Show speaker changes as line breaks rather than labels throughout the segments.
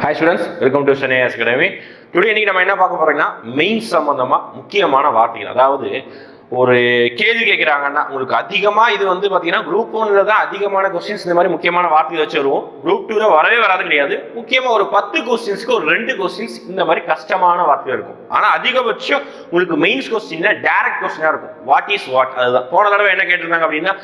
Hi students welcome to Chennai Academy today இன்னைக்கு நம்ம என்ன பார்க்க போறோம்னா மெயின் சம்பந்தமா முக்கியமான வார்த்தைகள். அதாவது ஒரு கேள்வி கேட்குறாங்கன்னா உங்களுக்கு அதிகமாக இது வந்து பார்த்தீங்கன்னா குரூப் ஒன்ல தான் அதிகமான கொஸ்டின்ஸ் இந்த மாதிரி முக்கியமான வார்த்தைகள் வச்சு வருவோம். குரூப் டூவில் வரவே வராது கிடையாது. முக்கியமாக ஒரு பத்து கொஸ்டின்ஸ்க்கு ஒரு ரெண்டு கொஸ்டின்ஸ் இந்த மாதிரி கஷ்டமான வார்த்தைகள் இருக்கும். ஆனால் அதிகபட்சம் உங்களுக்கு மெயின்ஸ் கொஸ்டின்ல டேரக்ட் கொஸ்டினாக இருக்கும். வாட் இஸ் வாட் அதுதான். போன தடவை என்ன கேட்டிருந்தாங்க அப்படின்னா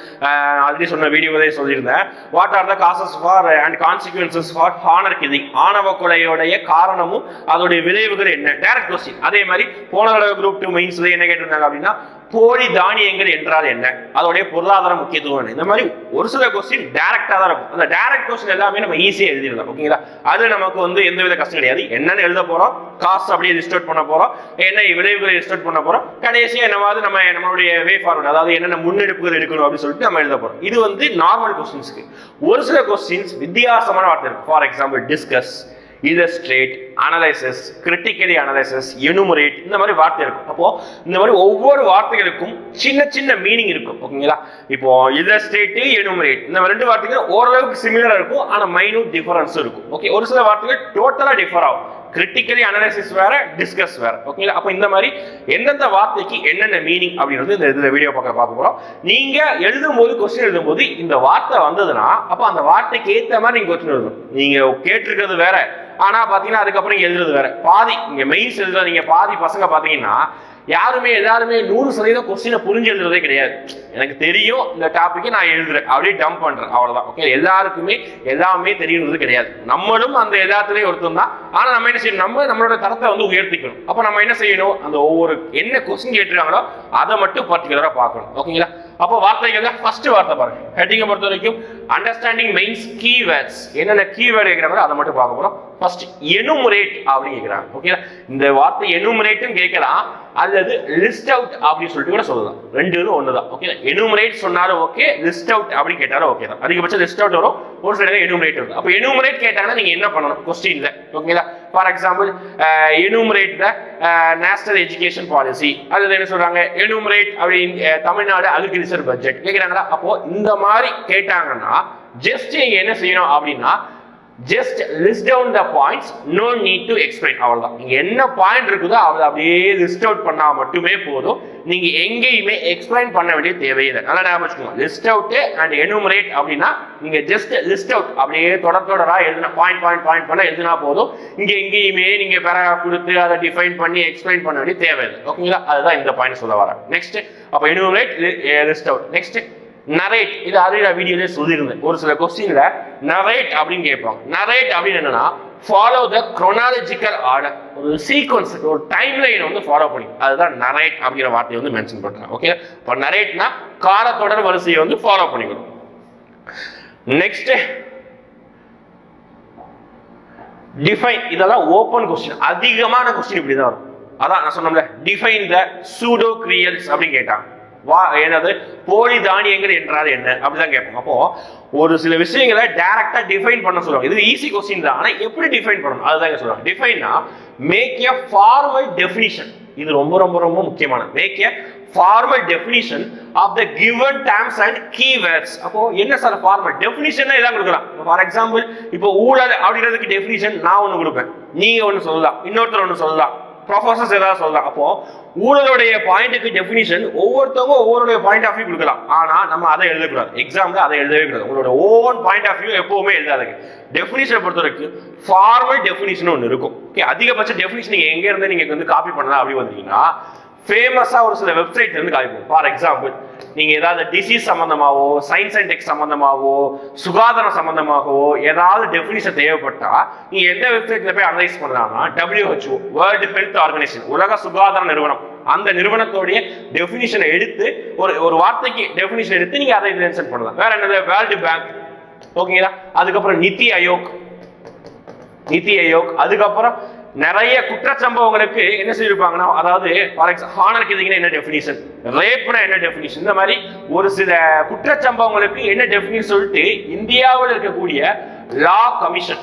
ஆல்ரெடி சொன்ன வீடியோவே சொல்லியிருந்தேன். What are the causes for and consequences for honour killing ஆணவ கொலையோடைய காரணமும் அதோடைய விளைவுகள் என்ன? டேரக்ட் கொஸ்டின் அதே மாதிரி போன தடவை குரூப் டூ மெயின்ஸ்ல என்ன கேட்டிருந்தாங்க அப்படின்னா போலி தானியங்கள் என்றால் என்ன? அதோடைய பொருளாதார முக்கியத்துவம் என்ன? இந்த மாதிரி ஒரு சில கொஸ்டின் டேரக்டாக தான் இருக்கும். அந்த டேரக்ட் கொஸ்டின் எல்லாமே நம்ம ஈஸியாக எழுதிடலாம். ஓகேங்களா அது நமக்கு வந்து எந்த வித கஷ்டம் கிடையாது. என்னென்ன எழுத போகிறோம் காசு அப்படியே லிஸ்ட் பண்ண போகிறோம் என்ன விளைவுகளை லிஸ்ட் பண்ண போகிறோம் கடைசியாக என்னவாது நம்ம நம்மளுடைய வே ஃபார்வர்ட் அதாவது என்னென்ன முன்னெடுப்புகள் எடுக்கணும் அப்படின்னு சொல்லிட்டு நம்ம எழுத போகிறோம் இது வந்து நார்மல் கொஸ்டின்ஸ்க்கு ஒரு சில கொஸ்டின்ஸ் வித்தியாசமான வார்த்தை இருக்கும் for example discuss illustrate analysis critically analysis enumerate இந்த மாதிரி வார்த்தை இருக்கும். அப்போ இந்த மாதிரி ஒவ்வொரு வார்த்தைகளுக்கும் சின்ன சின்ன மீனிங் இருக்கும். ஓகேங்களா? இப்போ illustrate எனுமரேட் இந்த ரெண்டு வார்த்தைகள் ஓரளவுக்கு சிமிலரா இருக்கும் ஆனா மைனூட் டிஃபரன்ஸும் இருக்கும். ஓகே ஒரு சில வார்த்தைகள் டோட்டலா டிஃபர் ஆகும். கிரிட்டிக்கலி அனலைசிஸ் வேற டிஸ்கஸ் வேற. ஓகேங்களா? அப்போ இந்த மாதிரி எந்தெந்த வார்த்தைக்கு என்னென்ன மீனிங் அப்படின்றது இந்த இதில் வீடியோ பார்க்க பார்க்க போகிறோம் நீங்கள் எழுதும்போது கொஸ்டின் எழுதும்போது இந்த வார்த்தை வந்ததுன்னா அப்போ அந்த வார்த்தைக்கு ஏற்ற மாதிரி நீங்கள் கொஸ்டின் எழுதணும். நீங்கள் கேட்டிருக்கிறது வேற. ஆனா பாத்தீங்கன்னா அதுக்கப்புறம் எழுதுறது வேற. பாதி இங்க மெயின்ஸ் எழுதுற நீங்க பாதி பசங்க பாத்தீங்கன்னா யாருமே எல்லாருமே நூறு சதவீதம் கொஸ்டினை புரிஞ்சு எழுதுறதே கிடையாது. எனக்கு தெரியும் இந்த டாபிக்கை நான் எழுதுறேன். அப்படியே டம்ப் பண்றேன். அவ்வளவுதான். ஓகே எல்லாருக்குமே எல்லாமே தெரியணுன்றது கிடையாது. நம்மளும் அந்த எல்லாத்துலயும் ஒருத்தம் தான். ஆனா நம்ம என்ன செய்யணும்? நம்ம நம்மளோட தரத்தை வந்து உயர்த்திக்கணும். அப்ப நம்ம என்ன செய்யணும்? அந்த ஒவ்வொரு என்ன கொஸ்டின் கேட்டுருக்காங்களோ அதை மட்டும் பர்டிகுலரா பார்க்கணும். ஓகேங்களா அப்போ வார்த்தைகள் ஃபர்ஸ்ட் வார்த்தை பாருங்க. ஹெட்டிங்கை பொறுத்த வரைக்கும் அண்டர்ஸ்டாண்டிங் மெயின்ஸ் கீவேர்ட்ஸ் என்னென்ன கீவேர்டு கேட்குறாங்களோ அதை மட்டும் பார்க்க போகிறோம் ஃபர்ஸ்ட் எனுமுரேட் அப்படின்னு கேட்குறாங்க. ஓகேங்களா இந்த வார்த்தை எனுமுரேட்டும் கேட்கலாம். அல்லது லிஸ்ட் அவுட் அப்படின்னு சொல்லிட்டு கூட சொல்லலாம். ரெண்டு இதுவும் ஒன்று தான்? ஓகே எனுமரேட் சொன்னாலும் ஓகே லிஸ்ட் அவுட் அப்படின்னு கேட்டாலும் ஓகே தான். அதிகபட்சம் லிஸ்ட் அவுட் வரும். ஒரு சில எனுமரேட் வரும். அப்போ எனுமரேட் கேட்டாங்கன்னா நீங்கள் என்ன பண்ணணும்? கொஸ்டின்ல ஓகேங்களா for example enumerate the national education policy அதில் என்ன சொல்கிறாங்க எனுமரேட் அப்படின்னு தமிழ்நாடு அக்ரிகல்ச்சர் பட்ஜெட் கேட்குறாங்களா அப்போ இந்த மாதிரி கேட்டாங்கன்னா ஜஸ்ட் நீங்கள் என்ன செய்யணும் அப்படின்னா just list down the points no need to explain அவ்வளோதான் நீங்கள் என்ன பாயிண்ட் இருக்குதோ அதை அப்படியே லிஸ்ட் அவுட் பண்ணால் மட்டுமே போதும். நீங்கள் எங்கேயுமே எக்ஸ்பிளைன் பண்ண வேண்டிய தேவையில்லை நல்லா ஞாபகம் வச்சுக்கோங்க. லிஸ்ட் அவுட்டு அண்ட் எனுமரேட் அப்படின்னா நீங்கள் ஜஸ்ட் லிஸ்ட் அவுட் அப்படியே தொடர் தொடராக எழுதின பாயிண்ட் பாயிண்ட் பாயிண்ட் பண்ண எழுதினா போதும். இங்கே எங்கேயுமே நீங்கள் பெற கொடுத்து அதை டிஃபைன் பண்ணி எக்ஸ்பிளைன் பண்ண வேண்டிய தேவையில்லை. ஓகேங்களா அதுதான் இந்த பாயிண்ட் சொல்ல வரேன் நெக்ஸ்ட் அப்போ enumerate list out next narrate இது ஆல்ரெடி நான் வீடியோலேயே சொல்லியிருந்தேன். ஒரு சில கொஸ்டின்ல நரேட் அப்படின்னு கேட்பாங்க. நரேட் அப்படின்னு என்னன்னா ஃபாலோ த குரோனாலஜிக்கல் ஆர்டர் ஒரு சீக்வன்ஸ் ஒரு டைம் லைனை வந்து ஃபாலோ பண்ணி. அதுதான் நரேட் அப்படிங்கிற வார்த்தையை வந்து மென்ஷன் பண்றாங்க. ஓகே இப்போ நரேட்னா காலத்தொடர் வரிசையை வந்து ஃபாலோ பண்ணிக்கணும். நெக்ஸ்ட் டிஃபைன் இதெல்லாம் ஓப்பன் கொஸ்டின் அதிகமான கொஸ்டின் இப்படி தான் வரும். அதான் நான் சொன்னோம்ல டிஃபைன் த சூடோ கிரியல்ஸ் அப்படின்னு கேட்டாங்க. வா என்னது? போலி தானியங்கள் என்றால் என்ன? அப்படிதான் கேட்போம் அப்போ ஒரு சில விஷயங்களை டைரக்டா டிஃபைன் பண்ண சொல்லுவாங்க. இது ஈஸி கொஸ்டின் தான். ஆனா எப்படி டிஃபைன் பண்ணணும்? அதுதான் சொல்லுவாங்க டிஃபைன்னா மேக் எ ஃபார்மல் டெஃபினிஷன் இது ரொம்ப ரொம்ப ரொம்ப முக்கியமான make a formal definition of the given terms and keywords அப்போ என்ன சார் ஃபார்மல் டெஃபினிஷன் இதான் கொடுக்கலாம். ஃபார் எக்ஸாம்பிள் இப்போ ஊழல் அப்படிங்கிறதுக்கு டெஃபினிஷன் நான் ஒன்று கொடுப்பேன். நீங்க ஒன்று சொல்லலாம். இன்னொருத்தர் ஒன்று சொல்லலாம். ப்ரொஃபசர்ஸ் ஏதாவது சொல்லலாம். அப்போ ஊழலுடைய பாயிண்ட்டுக்கு டெஃபினிஷன் ஒவ்வொருத்தவங்க ஒவ்வொருடைய பாயிண்ட் ஆஃப் வியூ கொடுக்கலாம். ஆனா நம்ம அதை எழுதக்கூடாது. எக்ஸாம்ல அதை எழுதவே கூடாது. உங்களோட ஓன் பாயிண்ட் ஆஃப் வியூ எப்பவுமே எழுதாதுங்க. டெஃபினிஷனை பொறுத்த வரைக்கும் ஃபார்மல் டெஃபினிஷன் ஒன்று இருக்கும். ஓகே அதிகபட்ச டெஃபினிஷன் நீங்க எங்க இருந்து நீங்க வந்து காப்பி பண்ணலாம் அப்படி வந்தீங்கன்னா ஃபேமஸா ஒரு சில வெப்சைட்லேருந்து காப்பி பண்ணுவோம் ஃபார் எக்ஸாம்பிள் நீங்க ஏதாவது டிசீஸ் சம்மந்தமாகவோ சயின்ஸ் அண்ட் டெக் சம்பந்தமாகவோ சுகாதாரம் சம்பந்தமாகவோ ஏதாவது டெஃபினிஷன் தேவைப்பட்டா நீங்க எந்த வெப்சைட்ல போய் அனலைஸ் பண்ணலாம்னா டபிள்யூஹெச்ஓ வேர்ல்டு ஹெல்த் ஆர்கனைசேஷன் உலக சுகாதார நிறுவனம். அந்த நிறுவனத்தோடைய டெஃபினிஷனை எடுத்து ஒரு ஒரு வார்த்தைக்கு டெஃபினிஷன் எடுத்து நீங்க அதை மென்ஷன் பண்ணலாம். வேற என்னது? வேர்ல்டு பேங்க் ஓகேங்களா அதுக்கப்புறம் நிதி ஆயோக். நிதி ஆயோக். அதுக்கப்புறம் நிறைய குற்ற சம்பவங்களுக்கு என்ன செய்திருப்பாங்கன்னா அதாவது ஃபார் எக்ஸாம்பிள் ஹானர் கிதிங்கன்னா என்ன டெஃபினிஷன் ரேப்னா என்ன டெஃபினிஷன் இந்த மாதிரி ஒரு சில குற்ற சம்பவங்களுக்கு என்ன டெஃபினிஷன் சொல்லிட்டு இந்தியாவில் இருக்கக்கூடிய லா கமிஷன்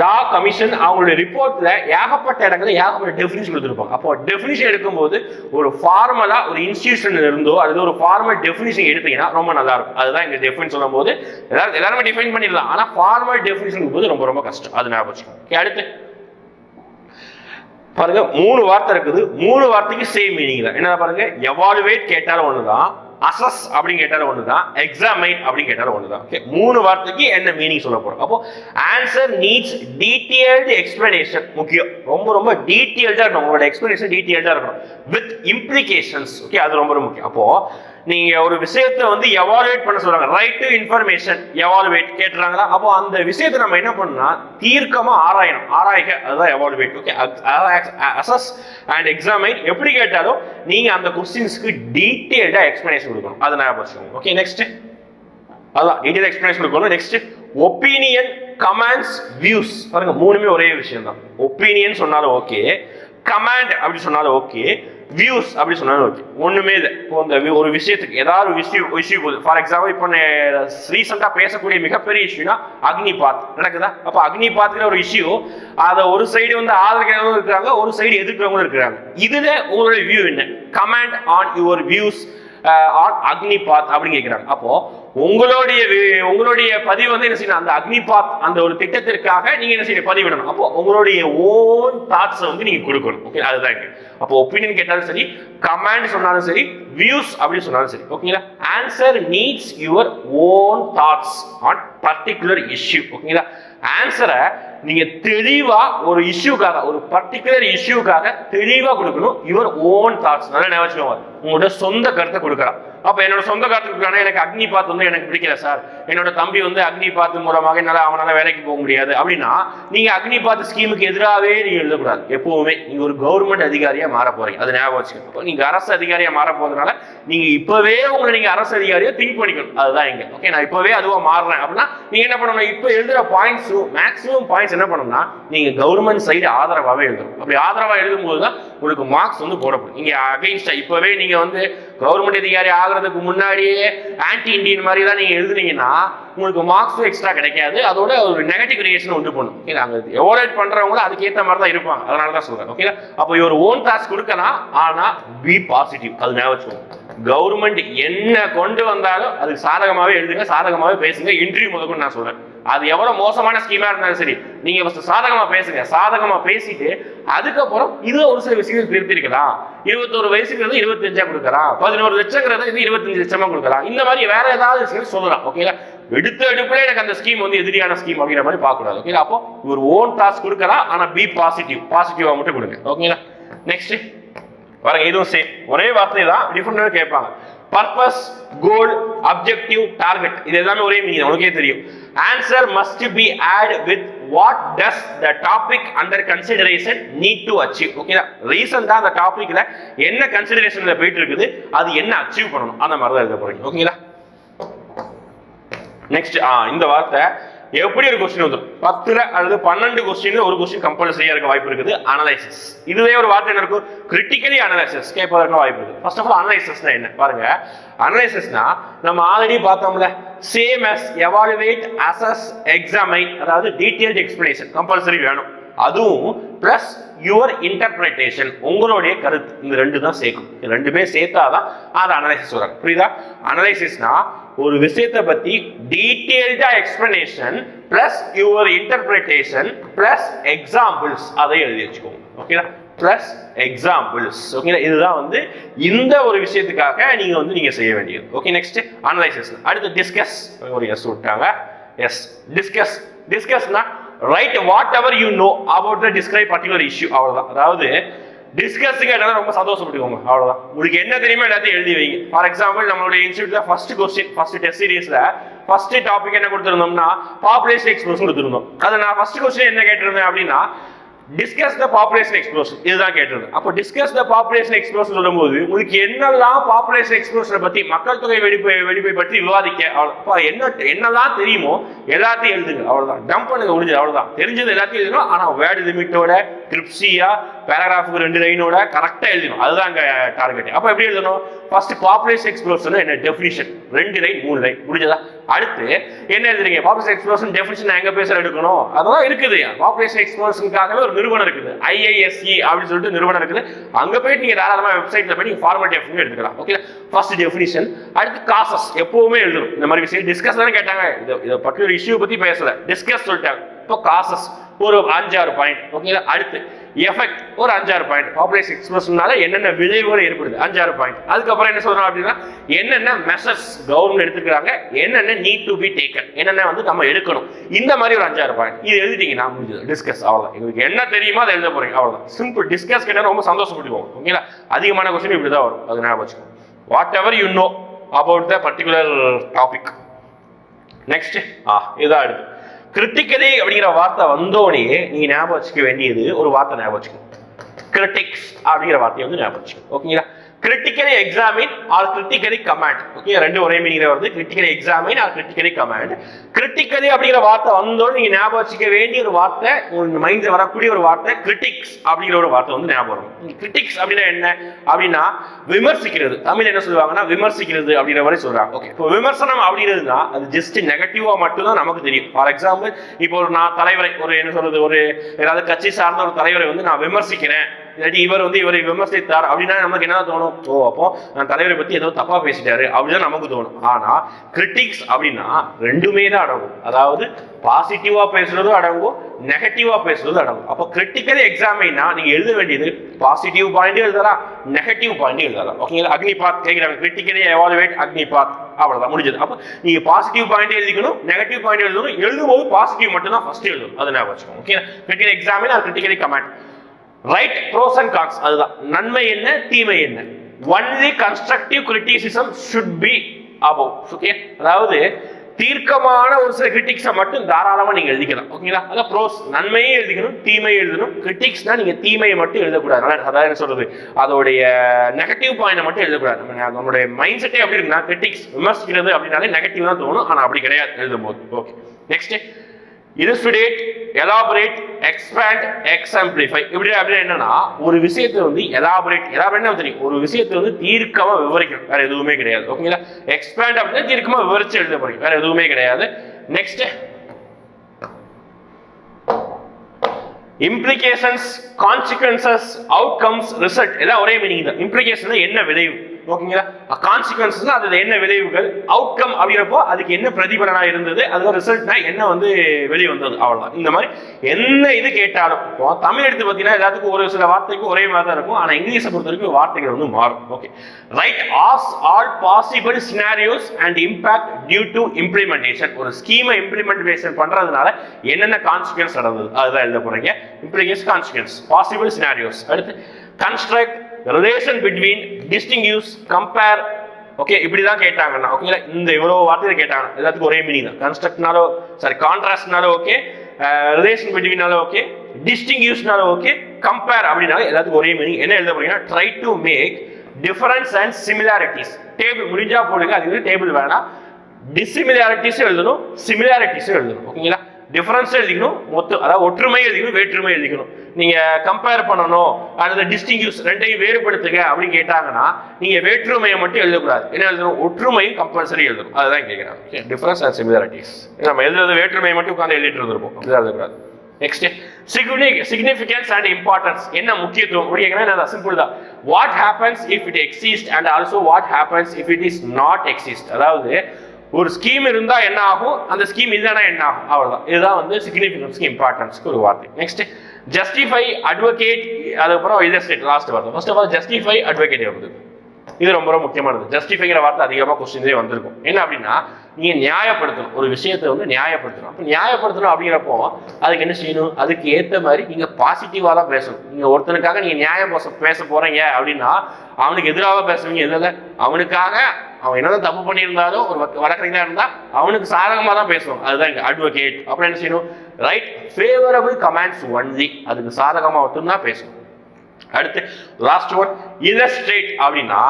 லா கமிஷன் அவங்களுடைய ரிப்போர்ட்ல ஏகப்பட்ட இடங்களில் ஏகப்பட்ட டெஃபினிஷன் கொடுத்துருப்பாங்க. அப்போ டெஃபினிஷன் எடுக்கும்போது ஒரு ஃபார்மலா ஒரு இன்ஸ்டியூஷன்ல இருந்தோ அல்லது ஒரு ஃபார்மல் டெஃபினிஷன் எடுத்தீங்கன்னா ரொம்ப நல்லா இருக்கும் அதுதான் இங்க டெஃபின் சொல்லும் போது எல்லாரும் எல்லாருமே டிஃபைன் பண்ணிடலாம். ஆனா ஃபார்மல் டெஃபினிஷன் போது ரொம்ப ரொம்ப கஷ்டம். அது ஞாபகம் அடுத்து. பாருங்க மூணு வார்த்தை இருக்குது. மூணு வார்த்தைக்கு சேம் மீனிங் தான் என்ன பாருங்க? எவாலுவேட் கேட்டாலும் ஒண்ணுதான். அசஸ் அப்படின்னு கேட்டாலும் ஒன்று தான் எக்ஸாமைன் அப்படின்னு கேட்டாலும் ஒன்று தான் ஓகே மூணு வார்த்தைக்கு என்ன மீனிங் சொல்ல போகிறோம் அப்போ ஆன்சர் நீட்ஸ் டீட்டெயில்டு எக்ஸ்பிளனேஷன் முக்கியம். ரொம்ப ரொம்ப டீட்டெயில்டாக இருக்கணும். உங்களோட எக்ஸ்பிளனேஷன் டீட்டெயில்டாக இருக்கணும். வித் இம்ப்ளிகேஷன்ஸ் ஓகே அது ரொம்ப ரொம்ப முக்கியம். அப்போ நீங்க ஒரு விஷயத்தை வந்து எவாலுவேட் பண்ண சொல்றாங்க. ரைட் டு இன்ஃபர்மேஷன் எவாலுவேட் கேட்டுறாங்களா? அப்போ அந்த விஷயத்தை நம்ம என்ன பண்ணா தீர்க்கமா ஆராயணும். ஆராய்க அதுதான் evaluate okay assess and examine எப்படி கேட்டாலும் நீங்க அந்த கொஸ்டின்ஸ்க்கு டீட்டெயில்டா எக்ஸ்பிளனேஷன் கொடுக்கணும். அதை நான் வச்சுக்கோங்க ஓகே நெக்ஸ்ட் அதான் டீட்டெயில் எக்ஸ்பிளனேஷன் கொடுக்கணும். நெக்ஸ்ட் ஒப்பீனியன் கமெண்ட்ஸ் வியூஸ் பாருங்க மூணுமே ஒரே விஷயம் தான் ஒப்பீனியன் சொன்னாலும் ஓகே கமாண்ட் அப்படி சொன்னாலும் ஓகே வியூஸ் அப்படி சொன்னாலும் ஓகே ஒன்றுமே இல்லை. இப்போ இந்த ஒரு விஷயத்துக்கு ஏதாவது ஒரு விஷயம் இஷ்யூ போகுது. ஃபார் எக்ஸாம்பிள் இப்போ ரீசெண்டாக பேசக்கூடிய மிகப்பெரிய இஷ்யூனா அக்னிபாத். நடக்குதா? அப்போ அக்னி பாத்துக்கிற ஒரு இஷ்யூ அதை ஒரு சைடு வந்து ஆதரிக்கிறவங்களும் இருக்கிறாங்க ஒரு சைடு எதிர்க்கிறவங்களும் இருக்கிறாங்க. இதுல உங்களுடைய வியூ என்ன? Comment on your views on Agnipath அப்படின்னு கேட்குறாங்க அப்போ உங்களுடைய உங்களுடைய பதிவு வந்து என்ன செய்யணும்? அந்த அக்னிபாத் அந்த ஒரு திட்டத்திற்காக நீங்க என்ன செய்யணும்? பதிவிடணும். அப்போ உங்களுடைய ஓன் தாட்ஸை வந்து நீங்க கொடுக்கணும். ஓகே அதுதான் இருக்கு அப்போ ஒப்பீனியன் கேட்டாலும் சரி கமாண்ட் சொன்னாலும் சரி வியூஸ் அப்படின்னு சொன்னாலும் சரி. ஓகேங்களா answer needs your own thoughts on particular issue ஓகேங்களா ஆன்சரை நீங்க தெளிவா ஒரு இஷ்யூக்காக ஒரு பர்டிகுலர் இஷ்யூக்காக தெளிவா கொடுக்கணும். யுவர் ஓன் தாட்ஸ் நல்லா நினைச்சுக்கோங்க உங்களோட சொந்த கருத்தை கொடுக்கலாம். அப்ப என்னோட சொந்த கருத்து கொடுக்கறானா எனக்கு அக்னி பாத் வந்து எனக்கு பிடிக்கல சார். என்னோட தம்பி வந்து அக்னி பாத்து மூலமாக என்னால அவனால வேலைக்கு போக முடியாது. அப்படின்னா நீங்க அக்னி பாத்து ஸ்கீமுக்கு எதிராகவே நீங்கள் எழுதக்கூடாது. எப்பவுமே நீங்க ஒரு கவர்மெண்ட் அதிகாரியா மாற போறீங்க. அது ஞாபகம் வச்சுக்கணும் நீங்கள் நீங்க அரசு அதிகாரியா மாற போறதுனால நீங்க இப்பவே உங்களை நீங்க அரசு அதிகாரியா திங்க் பண்ணிக்கணும். அதுதான் இங்க. ஓகே நான் இப்பவே அதுவா மாறுறேன். அப்படின்னா நீங்க என்ன பண்ணணும்? இப்ப எழுதுற பாயிண்ட்ஸ் மேக்ஸிமம் பாயிண்ட்ஸ் என்ன பண்ணணும்னா நீங்க கவர்மெண்ட் சைடு ஆதரவாவே எழுதணும். அப்படி ஆதரவா எழுதும்போது தான் உங்களுக்கு மார்க்ஸ் வந்து போடப்படும். நீங்க அகைன்ஸ்டா இப்பவே நீங்க வந்து கவர்மெண்ட் அதிகாரி ஆகுறதுக்கு முன்னாடியே ஆன்டி இண்டியன் மாதிரி தான் நீங்க எழுதுனீங்கன்னா உங்களுக்கு மார்க்ஸும் எக்ஸ்ட்ரா கிடைக்காது. அதோட ஒரு நெகட்டிவ் ரியேஷன் உண்டு பண்ணும் ஓகே அங்க எவாலுவேட் பண்றவங்களும் அதுக்கேற்ற மாதிரி தான் இருப்பாங்க. அதனால தான் சொல்றேன். ஓகே அப்போ ஒரு ஓன் டாஸ்க் கொடுக்கலாம். ஆனா பி பாசிட்டிவ் அது ஞாபகம் கவர்மெண்ட் என்ன கொண்டு வந்தாலும் அதுக்கு சாதகமாகவே எழுதுங்க சாதகமாகவே பேசுங்க. இன்டர்வியூ முதற்கொண்டு நான் சொல்றேன். அது எவ்வளவு மோசமான ஸ்கீமா இருந்தாலும் சரி நீங்க ஃபஸ்ட்டு சாதகமா பேசுங்க. சாதகமா பேசிட்டு அதுக்கப்புறம் இதுல ஒரு சில விஷயங்கள் திருத்திருக்கலாம். இருபத்தோரு வயசுங்கிறது இருபத்தஞ்சா கொடுக்கலாம். பதினோரு லட்சங்கிறது இது இருபத்தஞ்சு லட்சமா கொடுக்கலாம். இந்த மாதிரி வேற ஏதாவது விஷயங்கள் சொல்லலாம். ஓகேங்களா எடுத்த எடுப்புல எனக்கு அந்த ஸ்கீம் வந்து எதிரியான ஸ்கீம் அப்படிங்கிற மாதிரி பார்க்கக்கூடாது. ஓகேங்களா அப்போ ஒரு ஓன் டாஸ்க் கொடுக்கலாம் ஆனால் பி பாசிட்டிவ் பாசிட்டிவாக மட்டும் கொடுங்க. ஓகேங்களா நெக்ஸ்ட் பாருங்க இதுவும் சேம் ஒரே வார்த்தை தான் டிஃப்ரெண்டாக கேட்பாங்க. பர்பஸ் கோல் அப்ஜெக்டிவ் டார்கெட் இது எல்லாமே ஒரே மீனிங் உனக்கே தெரியும். Answer must be add with what does the topic under consideration need to achieve ஓகேங்களா ரீசெண்டா அந்த டாபிக்ல என்ன கன்சிடரேஷன்ல போயிட்டு இருக்குது அது என்ன அச்சீவ் பண்ணணும்? அந்த மாதிரி தான் எழுத போறீங்க. ஓகேங்களா நெக்ஸ்ட் இந்த வார்த்தை எப்படி ஒரு கொஸ்டின் வந்துடும் பத்துல அல்லது பன்னெண்டு கொஸ்டின் ஒரு கொஸ்டின் கம்பல்சரியா இருக்க வாய்ப்பு இருக்குது அனலைசிஸ் இதுவே ஒரு வார்த்தை என்ன இருக்கும்? கிரிட்டிக்கலி அனலைசிஸ் கேட்பதற்கு வாய்ப்பு இருக்கு ஃபர்ஸ்ட் ஆஃப் ஆல் அனலைசிஸ்னா என்ன? பாருங்க. அனலைசிஸ்னா நம்ம ஆல்ரெடி பார்த்தோம்ல same as evaluate assess examine அதாவது டீட்டெயில்டு எக்ஸ்பிளேஷன் கம்பல்சரி வேணும். அதுவும் பிளஸ் யுவர் இன்டர்பிரிட்டேஷன் உங்களுடைய கருத்து. இந்த ரெண்டு தான் சேர்க்கும். இது ரெண்டுமே சேர்த்தாதான் அதை அனலைசிஸ் வரும். புரியுதா? அனலைசிஸ்னா ஒரு விஷயத்தை பத்தி டீட்டெயில்டா explanation plus your interpretation plus examples அதை எழுதி வச்சுக்கோங்க. ஓகேங்களா பிளஸ் எக்ஸாம்பிள்ஸ் ஓகேங்களா இதுதான் வந்து இந்த ஒரு விஷயத்துக்காக நீங்க வந்து நீங்க செய்ய வேண்டியது. ஓகே நெக்ஸ்ட் அனலைசிஸ் அடுத்து டிஸ்கஸ் ஒரு எஸ் விட்டாங்க. S discuss டிஸ்கஸ்னா write whatever you know about the describe particular issue அவ்வளோதான் அதாவது டிஸ்கஸுக்கு எல்லாம் ரொம்ப சந்தோஷப்பட்டுக்கோங்க. அவ்வளோதான் உங்களுக்கு என்ன தெரியுமோ எல்லாத்தையும் எழுதி வைங்க. ஃபார் எக்ஸாம்பிள் நம்மளுடைய இன்ஸ்டியூட்ல ஃபர்ஸ்ட் கொஸ்டின் ஃபர்ஸ்ட் டெஸ்ட் சீரீஸ்ல ஃபர்ஸ்ட் டாபிக் என்ன கொடுத்துருந்தோம்னா பாப்புலேஷன் எக்ஸ்பிரஸ் கொடுத்துருந்தோம். அதை நான் ஃபர்ஸ்ட் கொஸ்டின் என்ன கேட்டிருந்தேன் அப்படின்னா டிஸ்கஸ் த பாப்புலேஷன் எக்ஸ்ப்ளோஷன் இதுதான் கேட்டது. அப்போ டிஸ்கஸ் த பாப்புலேஷன் எக்ஸ்ப்ளோஷன் சொல்லும்போது உங்களுக்கு என்னெல்லாம் பாப்புலேஷன் எக்ஸ்ப்ளோஷனை பற்றி மக்கள் தொகை வெடிப்பை வெடிப்பை பற்றி விவாதிக்க அவ்வளோ என்ன என்னெல்லாம் தெரியுமோ எல்லாத்தையும் எழுதுங்க. அவ்வளோதான் டம்ப் பண்ணுங்க முடிஞ்சது. அவ்வளோதான் தெரிஞ்சது எல்லாத்தையும் எழுதணும் ஆனால் வேர்டு லிமிட்டோட கிரிப்சியா பேராகிராஃபுக்கு ரெண்டு லைனோட கரெக்டாக எழுதணும் அதுதான் அங்கே டார்கெட் அப்போ எப்படி எழுதணும்? ஃபர்ஸ்ட் பாப்புலேஷன் எக்ஸ்ப்ளோஷன் என்ன? டெஃபினிஷன் ரெண்டு லைன் மூணு லைன் முடிஞ்சதா? அடுத்து என்ன எழுதுறீங்க? பாப்புலேஷன் எக்ஸ்ப்ளோஷன் டெஃபினிஷன் எங்கே பேசுகிற எடுக்கணும். அதெல்லாம் இருக்குது. பாப்புலேஷன் எக்ஸ்ப்ளோஷனுக்காகவே ஒரு நிறுவனம் இருக்குது. ஐஐஎஸ்இ அப்படின்னு சொல்லிட்டு நிறுவனம் இருக்குது. அங்க போயிட்டு நீங்க தாராளமா வெப்சைட்ல போய் நீங்க ஃபார்மல் டெஃபினிஷன் எடுத்துக்கலாம். ஓகே ஃபர்ஸ்ட் டெஃபினிஷன் அடுத்து காசஸ் எப்பவுமே எழுதணும். இந்த மாதிரி விஷயம் டிஸ்கஸ் தானே கேட்டாங்க. இதை இதை பற்றி ஒரு இஷ்யூ பத்தி பேசல. டிஸ்கஸ் சொல்லிட்டாங்க. இப்போ காசஸ் ஒரு அஞ்சாறு பாயிண்ட் ஓகேங்களா அடுத்து எஃபெக்ட் ஒரு அஞ்சாறு பாயிண்ட் பாப்புலேஷன் எக்ஸ்பிரஷனால என்னென்ன விளைவுகள் ஏற்படுது? அஞ்சாறு பாயிண்ட் அதுக்கப்புறம் என்ன சொல்றோம் அப்படின்னா என்னென்ன மெசர்ஸ் கவர்மெண்ட் எடுத்துக்கிறாங்க என்னென்ன நீட் டு பி டேக்கன் என்னென்ன வந்து நம்ம எடுக்கணும். இந்த மாதிரி ஒரு அஞ்சாறு பாயிண்ட் இது எழுதிட்டீங்கன்னா முடிஞ்சது. டிஸ்கஸ் அவ்வளவுதான். எங்களுக்கு என்ன தெரியுமோ அதை எழுத போறீங்க. அவ்வளோதான் சிம்பிள் டிஸ்கஸ் கேட்டால் ரொம்ப சந்தோஷப்படுவோம் ஓகேங்களா அதிகமான கொஸ்டின் இப்படி தான் வரும். அது ஞாபகம் வச்சுக்கோங்க. Whatever you know about the particular topic next uh இதான் அடுத்து. கிரிட்டிக்கலி அப்படிங்கிற வார்த்தை வந்தோடனே நீங்க ஞாபகம் வச்சுக்க வேண்டியது ஒரு வார்த்தை ஞாபகம் வச்சுக்கணும். கிரிட்டிக்ஸ் அப்படிங்கிற வார்த்தையை வந்து ஞாபகம் வச்சுக்கணும். ஓகேங்களா critically examine or critically comment okay ரெண்டு ஒரே மீனிங்ல வருது. Critically examine or critically comment critically அப்படிங்கிற வார்த்தை வந்தோட நீங்க ஞாபகம் வச்சுக்க வேண்டிய ஒரு வார்த்தை உங்க மைண்ட்ல வரக்கூடிய ஒரு வார்த்தை கிரிட்டிக்ஸ் அப்படிங்கிற ஒரு வார்த்தை வந்து ஞாபகம் வரும். கிரிட்டிக்ஸ் அப்படின்னா என்ன? அப்படின்னா விமர்சிக்கிறது. தமிழ் என்ன சொல்லுவாங்கன்னா விமர்சிக்கிறது அப்படிங்கிற மாதிரி சொல்றாங்க. ஓகே இப்போ விமர்சனம் அப்படிங்கிறதுனா அது ஜஸ்ட் நெகட்டிவா மட்டும்தான் நமக்கு தெரியும். ஃபார் எக்ஸாம்பிள் இப்போ ஒரு நான் தலைவரை ஒரு என்ன சொல்றது ஒரு ஏதாவது கட்சி சார்ந்த ஒரு தலைவரை வந்து நான் விமர்சிக்கிறேன். இல்லாட்டி இவர் வந்து இவரை விமர்சித்தார் அப்படின்னா நமக்கு என்ன தோணும்? ஓ அப்போ நான் தலைவரை பத்தி ஏதோ தப்பா பேசிட்டாரு அப்படிதான் நமக்கு தோணும். ஆனா கிரிட்டிக்ஸ் அப்படின்னா ரெண்டுமே தான் அடங்கும். அதாவது பாசிட்டிவா பேசுறதும் அடங்கும் நெகட்டிவா பேசுறதும் அடங்கும். அப்போ கிரிட்டிக்கல் எக்ஸாமினா நீங்க எழுத வேண்டியது பாசிட்டிவ் பாயிண்ட் எழுதலாம் நெகட்டிவ் பாயிண்ட் எழுதலாம். ஓகேங்களா அக்னிபாத் கேட்கிறாங்க. கிரிட்டிக்கலி எவாலுவேட் அக்னிபாத் அவ்வளவுதான் முடிஞ்சது. அப்போ நீங்க பாசிட்டிவ் பாயிண்ட் எழுதிக்கணும் நெகட்டிவ் பாயிண்ட் எழுதணும். எழுதும்போது பாசிட்டிவ் மட்டும் தான் ஃபர்ஸ்ட் எழுதணும். அது நான் வச்சுக்கோங்க. Okay critical examine critically comment right pros and cons அதுதான். நன்மை என்ன தீமை என்ன? Only constructive criticism should be above okay அதாவது தீர்க்கமான ஒரு சில கிரிட்டிக்ஸை மட்டும் தாராளமா நீங்க எழுதிக்கலாம். ஓகேங்களா அதான் ப்ரோஸ் நன்மையும் எழுதிக்கணும் தீமையும் எழுதணும். கிரிட்டிக்ஸ்னா நீங்க தீமையை மட்டும் எழுதக்கூடாது. அதான் என்ன சொல்றது? அதோடைய நெகட்டிவ் பாயிண்ட் மட்டும் எழுதக்கூடாது. நம்மளுடைய மைண்ட் செட்டே அப்படி இருக்குன்னா கிரிட்டிக்ஸ் விமர்சிக்கிறது அப்படின்னாலே நெகட்டிவ் தான் தோணும். ஆனா அப்படி கிடையாது. எழுதும்போது. Okay next illustrate elaborate expand exemplify இப்படி அப்படின்னா என்னன்னா ஒரு விஷயத்தை வந்து எலாபரேட் எலாபரேட் தெரியும்? ஒரு விஷயத்தை வந்து தீர்க்கமா விவரிக்கணும். வேற எதுவுமே கிடையாது. ஓகேங்களா எக்ஸ்பேண்ட் அப்படின்னா தீர்க்கமா விவரிச்சு எழுத போறீங்க வேற எதுவுமே கிடையாது. Next implications consequences outcomes result எல்லாம் ஒரே மீனிங் தான். இம்ப்ளிகேஷன் என்ன விளைவு? ஓகேங்களா? கான்சிக்வன்சஸ்னா அது என்ன விளைவுகள் அவுட்கம் அப்படிங்கிறப்போ அதுக்கு என்ன பிரதிபலனா இருந்தது அதுக்கு ரிசல்ட்னா என்ன வந்து வெளியே வந்தது அவ்வளவுதான். இந்த மாதிரி என்ன இது கேட்டாலும் இப்போ தமிழ் எடுத்து பார்த்தீங்கன்னா எல்லாத்துக்கும் ஒரு சில வார்த்தைக்கு ஒரே மாதிரி தான் இருக்கும் ஆனால் இங்கிலீஷை பொறுத்த வரைக்கும் வார்த்தைகள் வந்து மாறும். Okay write as all possible scenarios and impact due to implementation ஒரு ஸ்கீமை இம்ப்ளிமெண்டேஷன் பண்றதுனால என்னென்ன கான்சிக்வன்ஸ் நடந்தது? அதுதான் எழுத போறீங்க. இம்ப்ளிகேஷன் கான்சிக்வன்ஸ் பாசிபிள் சினாரியோஸ் அடுத்து construct relation between distinguish compare okay இப்படி தான் கேட்டாங்கன்னா ஓகேங்களா இந்த இவ்வளவு வார்த்தையை கேட்டாங்க எல்லாத்துக்கும் ஒரே மீனிங் தான். கன்ஸ்ட்ரக்ட்னாலோ சாரி கான்ட்ராஸ்ட்னாலும் ஓகே ரிலேஷன் பிட்வீனாலும் ஓகே டிஸ்டிங்யூஸ்னாலும் ஓகே கம்பேர் அப்படின்னாலும் எல்லாத்துக்கும் ஒரே மீனிங் என்ன எழுத போறீங்கன்னா try to make difference and similarities table முடிஞ்சா போடுங்க அதுக்கு டேபிள் வேணாம். டிசிமிலாரிட்டிஸும் எழுதணும் சிமிலாரிட்டிஸும் எழுதணும் ஓகேங்களா டிஃபரன்ஸ் எழுதிக்கணும். மொத்த அதாவது ஒற்றுமை எழுதிக்கணும் வேற்றுமை எழுதிக்கணும். நீங்க கம்பேர் பண்ணணும் அல்லது டிஸ்டிங்யூஸ் ரெண்டையும் வேறுபடுத்துங்க அப்படின்னு கேட்டாங்கன்னா நீங்க வேற்றுமையை மட்டும் எழுதக்கூடாது. என்ன எழுதணும்? ஒற்றுமையும் கம்பல்சரி எழுதணும். அதுதான் கேட்கிறாங்க டிஃபரன்ஸ் அண்ட் சிமிலாரிட்டிஸ் நம்ம எழுதுறது வேற்றுமையை மட்டும் உட்காந்து எழுதிட்டு இருந்திருப்போம். அப்படிதான் எழுதக்கூடாது. நெக்ஸ்ட் சிக்னிஃபிகன்ஸ் அண்ட் இம்பார்ட்டன்ஸ் என்ன முக்கியத்துவம்? அப்படி கேட்கணும் சிம்பிள் தான். What happens if it exist and also what happens if it is not exist அதாவது ஒரு ஸ்கீம் இருந்தா என்ன ஆகும்? அந்த ஸ்கீம் இல்லைன்னா என்ன ஆகும்? அவ்வளவுதான். இதுதான் வந்து சிக்னிஃபிகன்ஸ்க்கு இம்பார்ட்டன்ஸ்க்கு ஒரு வார்த்தை. நெக்ஸ்ட் ஜஸ்டிஃபை அட்வொகேட் அதுக்கப்புறம் இல்லஸ்ட்ரேட் ஸ்டேட் லாஸ்ட் வார்த்தை. First of all justify advocate வருது இது ரொம்ப ரொம்ப முக்கியமானது. ஜஸ்டிஃபைங்கிற வார்த்தை அதிகமாக கொஸ்டின்ஸே வந்திருக்கும். என்ன அப்படின்னா நீங்கள் நியாயப்படுத்தணும். ஒரு விஷயத்தை வந்து நியாயப்படுத்தணும். அப்போ நியாயப்படுத்தணும் அப்படிங்கிறப்போ அதுக்கு என்ன செய்யணும்? அதுக்கு ஏற்ற மாதிரி நீங்கள் பாசிட்டிவாக தான் பேசணும். நீங்கள் ஒருத்தனுக்காக நீங்கள் நியாயம் பேச பேச போகிறீங்க அப்படின்னா அவனுக்கு எதிராக பேசுவீங்க இல்லை. அவனுக்காக அவன் என்னதான் தப்பு பண்ணியிருந்தாலும் ஒரு வழக்கறிஞராக இருந்தால் அவனுக்கு சாதகமாக தான் பேசணும் அதுதான் இங்கே அட்வொகேட் அப்புறம் என்ன செய்யணும்? ரைட் ஃபேவரபிள் கமெண்ட்ஸ் ஒன்லி அதுக்கு சாதகமாக மட்டும்தான் பேசணும். அடுத்து லாஸ்ட் ஒன் இலஸ்ட்ரேட் அப்படின்னா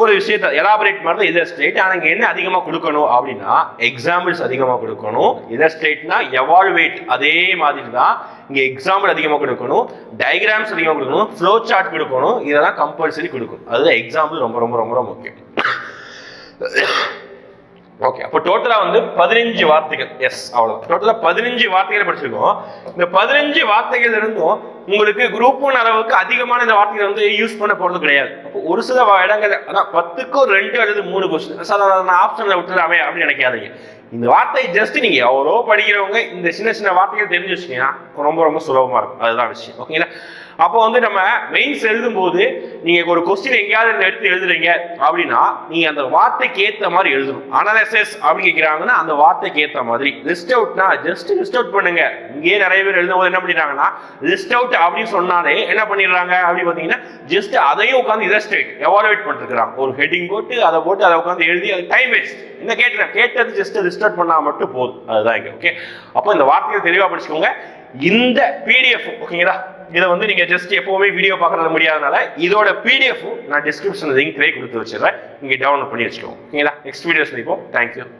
ஒரு விஷயத்தை எலாபரேட் மாதிரி ஸ்டேட் ஆனால் இங்கே என்ன அதிகமாக கொடுக்கணும் அப்படின்னா எக்ஸாம்பிள்ஸ் அதிகமாக கொடுக்கணும். Illustrateனா எவால்வேட் அதே மாதிரி தான் இங்கே எக்ஸாம்பிள் அதிகமாக கொடுக்கணும். டயக்ராம்ஸ் அதிகமாக கொடுக்கணும். ஃப்ளோ சார்ட் கொடுக்கணும். இதெல்லாம் கம்பல்சரி கொடுக்கணும் அதுதான் எக்ஸாம்பிள் ரொம்ப ரொம்ப ரொம்ப ரொம்ப முக்கியம். ஓகே அப்போ டோட்டலா வந்து பதினஞ்சு வார்த்தைகள். எஸ் அவ்வளவு டோட்டலா பதினஞ்சு வார்த்தைகள் படிச்சிருக்கோம். இந்த பதினஞ்சு வார்த்தைகள் இருந்தும் உங்களுக்கு குரூப் ஒன் அளவுக்கு அதிகமான இந்த வார்த்தைகள் வந்து யூஸ் பண்ண போறது கிடையாது. அப்போ ஒரு சில இடங்கள் அதான் பத்துக்கும் ரெண்டு அல்லது மூணு கொஸ்டின் சார் ஆப்ஷன்ல விட்டுலாமே அப்படின்னு நினைக்காதீங்க. இந்த வார்த்தை ஜஸ்ட் நீங்க எவ்வளோ படிக்கிறவங்க இந்த சின்ன சின்ன வார்த்தைகள் தெரிஞ்சு வச்சீங்கன்னா ரொம்ப ரொம்ப சுலபமா இருக்கும். அதுதான் விஷயம். ஓகேங்களா அப்போ வந்து நம்ம மெயின்ஸ் எழுதும் போது நீங்க ஒரு கொஸ்டின் எங்கேயாவது எடுத்து எழுதுறீங்க அப்படின்னா நீங்க அந்த வார்த்தைக்கு ஏத்த மாதிரி எழுதணும். அனாலிசிஸ் அப்படின்னு கேட்கிறாங்கன்னா அந்த வார்த்தைக்கு ஏத்த மாதிரி. லிஸ்ட் அவுட்னா ஜஸ்ட் லிஸ்ட் அவுட் பண்ணுங்க. இங்கேயே நிறைய பேர் எழுதும்போது என்ன பண்ணிடுறாங்கன்னா லிஸ்ட் அவுட் அப்படின்னு சொன்னாலே என்ன பண்ணிடுறாங்க அப்படின்னு பார்த்தீங்கன்னா ஜஸ்ட் அதையும் உட்காந்து illustrate எவாலுவேட் பண்ணிருக்கிறாங்க ஒரு ஹெட்டிங் போட்டு அதை போட்டு அதை உட்காந்து எழுதி அது டைம் வேஸ்ட் என்ன கேட்டுறேன்? கேட்டது ஜஸ்ட் லிஸ்ட் அவுட் பண்ணா மட்டும் போதும். அதுதான் இங்க ஓகே அப்போ இந்த வார்த்தையை தெளிவா படிச்சுக்கோங்க. இந்த பிடிஎஃப் ஓகேங்களா இதை வந்து நீங்க ஜஸ்ட் எப்பவுமே வீடியோ பார்க்கறது முடியாதனால இதோட பிடிஎஃப் நான் டிஸ்கிரிப்ஷன் லிங்க் கொடுத்து வச்சிடுறேன். நீங்க டவுன்லோட் பண்ணி வச்சுக்கோங்க. ஓகேங்களா? நெக்ஸ்ட் வீடியோஸ் சந்திப்போம். தேங்க்யூ